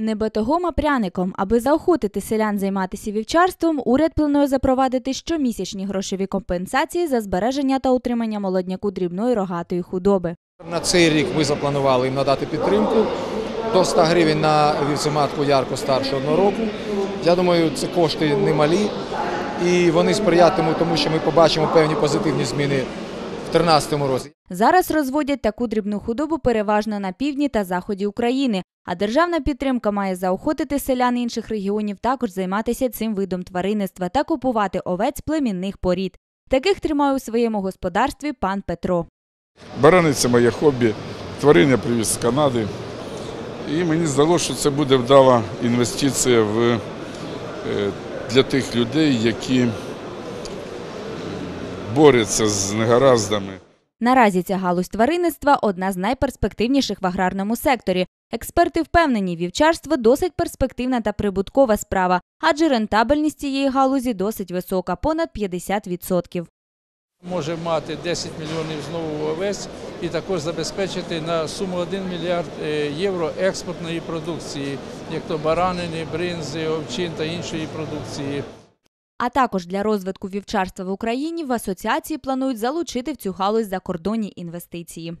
Не батогом, а пряником. Аби заохотити селян займатися вівчарством, уряд планує запровадити щомісячні грошові компенсації за збереження та утримання молодняку дрібної рогатої худоби. На цей рік ми запланували їм надати підтримку до 100 гривень на вівцематку ярко старше одного року. Я думаю, це кошти немалі і вони сприятимуть тому, що ми побачимо певні позитивні зміни в 2013 році. Зараз розводять таку дрібну худобу переважно на півдні та заході України. А державна підтримка має заохотити селян інших регіонів також займатися цим видом тваринництва та купувати овець племінних порід. Таких тримає у своєму господарстві пан Петро. Барани це моє хобі, тварин я привіз з Канади. І мені здалося, що це буде вдала інвестиція в, е, для тих людей, які борються з негараздами. Наразі ця галузь тваринництва одна з найперспективніших в аграрному секторі. Експерти впевнені, вівчарство досить перспективна та прибуткова справа, адже рентабельність цієї галузі досить висока понад 50%. може мати 10 мільйонів знову овець і також забезпечити на суму 1 мільярд е, євро експортної продукції, як то баранини, бринзи, овчин та іншої продукції. А також для розвитку вівчарства в Україні в асоціації планують залучити в цю галузь закордонні інвестиції.